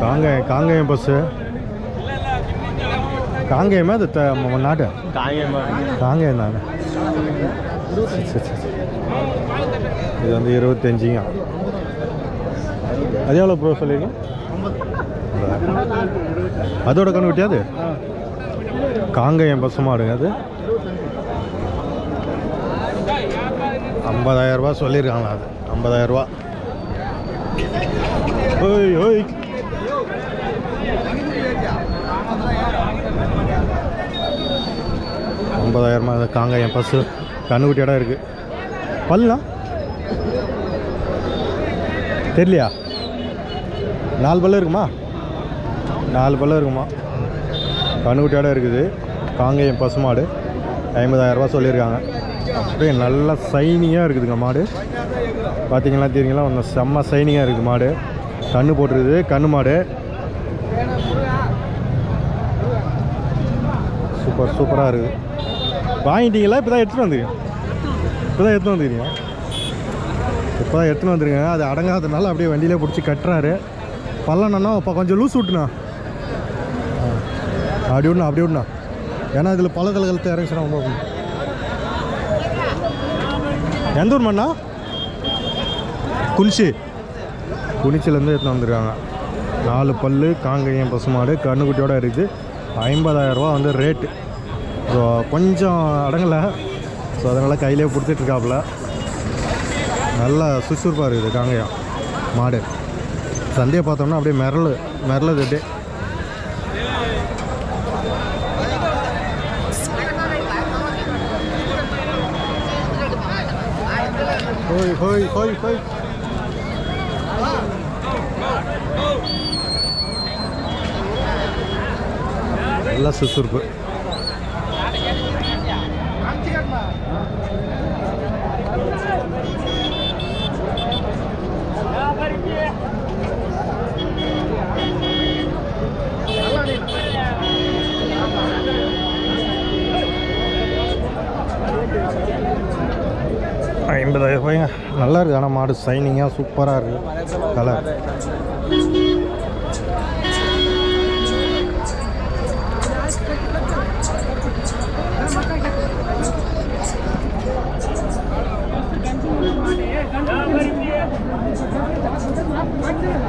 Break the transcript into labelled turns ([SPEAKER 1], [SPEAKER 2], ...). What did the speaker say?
[SPEAKER 1] Kangeyam Kangeyam bus காங்கேயமா அது நாடு? காங்கேயம். தானே. இது வந்து இருபத்தஞ்சிங்க. அது எவ்வளோ ப்ரோ சொல்லிருங்க அதோட கண்ணு குட்டியாது காங்கேயம் பசு மாடுங்க அது? ஐம்பதாயிரம் ரூபாய் சொல்லியிருக்காங்களா அது? ஐம்பதாயிரரூவா. ஓய் ஓய். ஐம்பதாயிரமா அது காங்கேயம் பஸ்ஸு கண்ணுக்குட்டி இடம் இருக்குது பல்லுண்ணா தெரியலையா? நாலு பல்லு இருக்குமா? நாலு பல்லு இருக்குமா? கண்ணுக்குட்டி இடம் இருக்குது. காங்கேயம் பசுமாடு ஐம்பதாயிரரூபா சொல்லியிருக்காங்க. அப்படியே நல்லா சைனிங்காக இருக்குதுங்க மாடு. பார்த்தீங்களா தெரியுங்களா? ஒன்று செம்ம சைனிங்காக இருக்குது மாடு. கண்ணு போட்டுருக்குது. கண்ணு மாடு. சூப்பர் சூப்பராக இருக்குது. வாங்கிட்டீங்களா? இப்போ தான் எடுத்துகிட்டு வந்துருங்க. இப்போ தான் எடுத்துன்னு வந்துருக்கீங்க இப்போ தான் எடுத்துன்னு வந்துருங்க. அது அடங்காததுனால அப்படியே வண்டியிலே பிடிச்சி கட்டுறாரு. பல்லண்ணா இப்போ கொஞ்சம் லூஸ் விட்டுண்ணா அப்படி விடணும் அப்படி விடணும் ஏன்னா இதில் பல கலகலத்தை இறங்கிச்சுனா ரொம்ப. எந்த ஊர் மண்ணா குனிச்சி. குனிச்சிலேருந்து எடுத்துன்னு வந்துருக்காங்க. நாலு பல்லு காங்கேயம் பசுமாடு கண்ணுக்குட்டியோடு இருக்குது. ஐம்பதாயிரரூபா வந்து ரேட்டு. ஸோ கொஞ்சம் அடங்கலை. ஸோ அதனால் கையிலே கொடுத்துட்ருக்காப்புல நல்லா சுறுசுறுப்பாக இருக்குது காங்கேயம் மாடு. சந்தையை பார்த்தோம்னா அப்படியே மிரளு மிரளுது அப்படியே. ஹோய் ஹோய் ஹோய் ஹோய். நல்லா சுறுசுறுப்பு ஐம்பதாயிரம் ரூபாய்ங்க. நல்லா இருக்குது ஆனால் மாடு சைனிங்காக சூப்பராக இருக்கு கலர் Thank you.